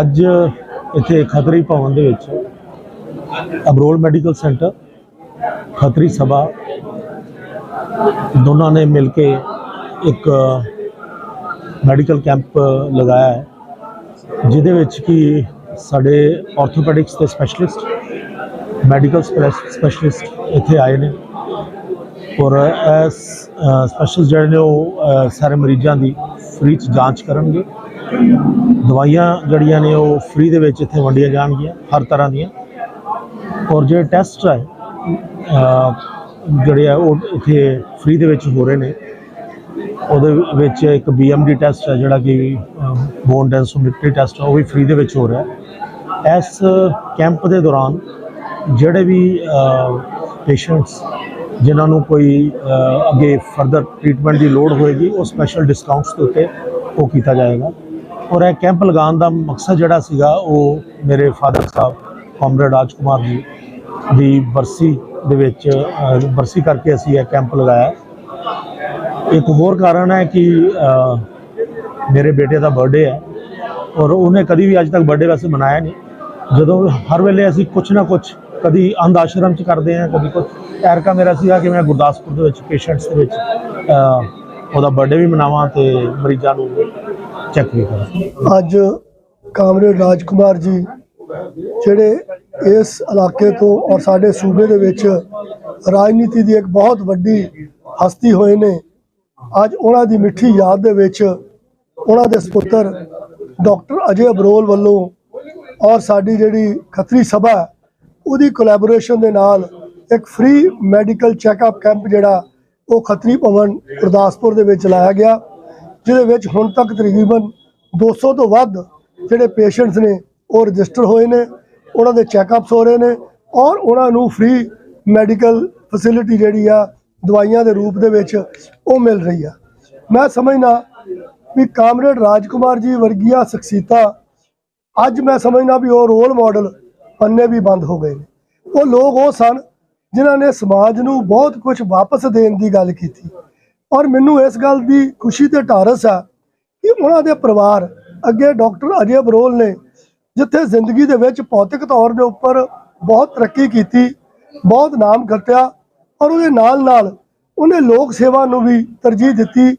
ਅੱਜ ਇੱਥੇ ਖਤਰੀ ਭਵਨ ਦੇ ਵਿੱਚ ਅਬਰੋਲ ਮੈਡੀਕਲ ਸੈਂਟਰ ਖਤਰੀ ਸਭਾ, ਦੋਨਾਂ ਨੇ ਮਿਲ ਕੇ ਇੱਕ ਮੈਡੀਕਲ ਕੈਂਪ ਲਗਾਇਆ ਹੈ, ਜਿਹਦੇ ਵਿੱਚ ਕਿ ਸਾਡੇ ਆਰਥੋਪੈਡਿਕਸ ਦੇ ਸਪੈਸ਼ਲਿਸਟ ਮੈਡੀਕਲ ਸਪੈਸ਼ਲਿਸਟ ਇੱਥੇ ਆਏ ਨੇ ਔਰ ਇਸ ਸਪੈਸ਼ਲਿਸਟ ਜਿਹੜੇ ਨੇ ਉਹ ਸਾਰੇ ਮਰੀਜ਼ਾਂ ਦੀ ਫ੍ਰੀ ਚ ਜਾਂਚ ਕਰਨਗੇ। ਦਵਾਈਆਂ ਜਿਹੜੀਆਂ ਨੇ ਉਹ ਫ੍ਰੀ ਦੇ ਵਿੱਚ ਇੱਥੇ ਵੰਡੀਆਂ ਜਾਣਗੀਆਂ, ਹਰ ਤਰ੍ਹਾਂ ਦੀਆਂ। ਔਰ ਜਿਹੜੇ ਟੈਸਟ ਹੈ ਜਿਹੜੇ ਆ ਉਹ ਇੱਥੇ ਫ੍ਰੀ ਦੇ ਵਿੱਚ ਹੋ ਰਹੇ ਨੇ। ਉਹਦੇ ਵਿੱਚ ਇੱਕ BMD ਟੈਸਟ ਹੈ ਜਿਹੜਾ ਕਿ ਬੋਨ ਡੈਂਸੋਮੈਟਰੀ ਟੈਸਟ ਉਹ ਵੀ ਫ੍ਰੀ ਦੇ ਵਿੱਚ ਹੋ ਰਿਹਾ। ਹੈ ਇਸ ਕੈਂਪ ਦੇ ਦੌਰਾਨ ਜਿਹੜੇ ਵੀ ਪੇਸ਼ੈਂਟਸ ਜਿਨ੍ਹਾਂ ਨੂੰ ਕੋਈ ਅੱਗੇ ਫਰਦਰ ਟ੍ਰੀਟਮੈਂਟ ਦੀ ਲੋੜ ਹੋਏਗੀ, ਉਹ ਸਪੈਸ਼ਲ ਡਿਸਕਾਊਂਟਸ ਦੇ ਉੱਤੇ ਉਹ ਕੀਤਾ ਜਾਏਗਾ। ਔਰ ਇਹ ਕੈਂਪ ਲਗਾਉਣ ਦਾ ਮਕਸਦ ਜਿਹੜਾ ਸੀਗਾ ਉਹ ਮੇਰੇ ਫਾਦਰ ਸਾਹਿਬ ਕਾਮਰੇਡ ਰਾਜ ਕੁਮਾਰ ਜੀ ਦੀ ਬਰਸੀ ਦੇ ਵਿੱਚ ਬਰਸੀ ਕਰਕੇ ਅਸੀਂ ਇਹ ਕੈਂਪ ਲਗਾਇਆ। ਇੱਕ ਹੋਰ ਕਾਰਨ ਹੈ ਕਿ ਮੇਰੇ ਬੇਟੇ ਦਾ ਬਰਥਡੇ ਹੈ ਔਰ ਉਹਨੇ ਕਦੀ ਵੀ ਅੱਜ ਤੱਕ ਬਰਥਡੇ ਵੈਸੇ ਮਨਾਇਆ ਨਹੀਂ। ਜਦੋਂ ਹਰ ਵੇਲੇ ਅਸੀਂ ਕੁਝ ਨਾ ਕੁਝ ਕਦੀ ਅੰਧ ਆਸ਼ਰਮ ਚ ਕਰਦੇ ਹਾਂ, ਕਦੀ ਕੁਝ ਐਰਕਾ ਮੇਰਾ ਸੀਗਾ ਕਿ ਮੈਂ ਗੁਰਦਾਸਪੁਰ ਦੇ ਵਿੱਚ, ਪੇਸ਼ੈਂਟਸ ਦੇ ਵਿੱਚ ਉਹਦਾ ਬਰਥਡੇ ਵੀ ਮਨਾਵਾਂ ਤੇ ਮਰੀਜ਼ਾਂ ਨੂੰ ਚੈੱਕ ਵੀ ਕਰਾਂ। ਅੱਜ ਕਾਮਰੇਡ ਰਾਜਕੁਮਾਰ ਜੀ ਜਿਹੜੇ ਇਸ ਇਲਾਕੇ ਤੋਂ ਔਰ ਸਾਡੇ ਸੂਬੇ ਦੇ ਵਿੱਚ ਰਾਜਨੀਤੀ ਦੀ ਇੱਕ ਬਹੁਤ ਵੱਡੀ ਹਸਤੀ ਹੋਏ ਨੇ, ਅੱਜ ਉਹਨਾਂ ਦੀ ਮਿੱਠੀ ਯਾਦ ਦੇ ਵਿੱਚ ਉਹਨਾਂ ਦੇ ਸੁਪੁੱਤਰ ਡਾਕਟਰ ਅਜੇ ਅਬਰੋਲ ਵੱਲੋਂ ਔਰ ਸਾਡੀ ਜਿਹੜੀ ਖੱਤਰੀ ਸਭਾ ਉਹਦੀ ਕੋਲੈਬੋਰੇਸ਼ਨ ਦੇ ਨਾਲ ਇੱਕ ਫ੍ਰੀ ਮੈਡੀਕਲ ਚੈੱਕਅਪ ਕੈਂਪ ਜਿਹੜਾ ਉਹ ਖੱਤਰੀ ਭਵਨ ਗੁਰਦਾਸਪੁਰ ਦੇ ਵਿੱਚ ਲਾਇਆ ਗਿਆ। ਜਿਹਦੇ ਵਿੱਚ ਹੁਣ ਤੱਕ ਤਕਰੀਬਨ 200 ਤੋਂ ਵੱਧ ਜਿਹੜੇ ਪੇਸ਼ੈਂਟਸ ਨੇ ਉਹ ਰਜਿਸਟਰ ਹੋਏ ਨੇ, ਉਹਨਾਂ ਦੇ ਚੈੱਕਅਪਸ ਹੋ ਰਹੇ ਨੇ ਔਰ ਉਹਨਾਂ ਨੂੰ ਫ੍ਰੀ ਮੈਡੀਕਲ ਫੈਸਿਲਿਟੀ ਜਿਹੜੀ ਆ, ਦਵਾਈਆਂ ਦੇ ਰੂਪ ਦੇ ਵਿੱਚ ਉਹ ਮਿਲ ਰਹੀ ਆ। ਮੈਂ ਸਮਝਣਾ ਵੀ ਕਾਮਰੇਡ ਰਾਜਕੁਮਾਰ ਜੀ ਵਰਗੀਆਂ ਸ਼ਖਸੀਤਾ ਅੱਜ ਮੈਂ ਸਮਝਣਾ ਵੀ ਉਹ ਰੋਲ ਮਾਡਲ ਪੰਨੇ ਵੀ ਬੰਦ ਹੋ ਗਏ ਨੇ। ਉਹ ਲੋਕ ਉਹ ਸਨ ਜਿਨ੍ਹਾਂ ਨੇ ਸਮਾਜ ਨੂੰ ਬਹੁਤ ਕੁਝ ਵਾਪਸ ਦੇਣ ਦੀ ਗੱਲ ਕੀਤੀ। ਔਰ ਮੈਨੂੰ ਇਸ ਗੱਲ ਦੀ ਖੁਸ਼ੀ ਤੇ ਟਾਰਸ ਆ ਕਿ ਉਹਨਾਂ ਦੇ ਪਰਿਵਾਰ ਅੱਗੇ ਡਾਕਟਰ ਅਜੇ ਬਰੋਲ ਨੇ ਜਿੱਥੇ ਜ਼ਿੰਦਗੀ ਦੇ ਵਿੱਚ ਭੌਤਿਕ ਤੌਰ ਦੇ ਉੱਪਰ ਬਹੁਤ ਤਰੱਕੀ ਕੀਤੀ, ਬਹੁਤ ਨਾਮ ਖੱਟਿਆ ਔਰ ਉਹਦੇ ਨਾਲ ਨਾਲ ਉਹਨੇ ਲੋਕ ਸੇਵਾ ਨੂੰ ਵੀ ਤਰਜੀਹ ਦਿੱਤੀ।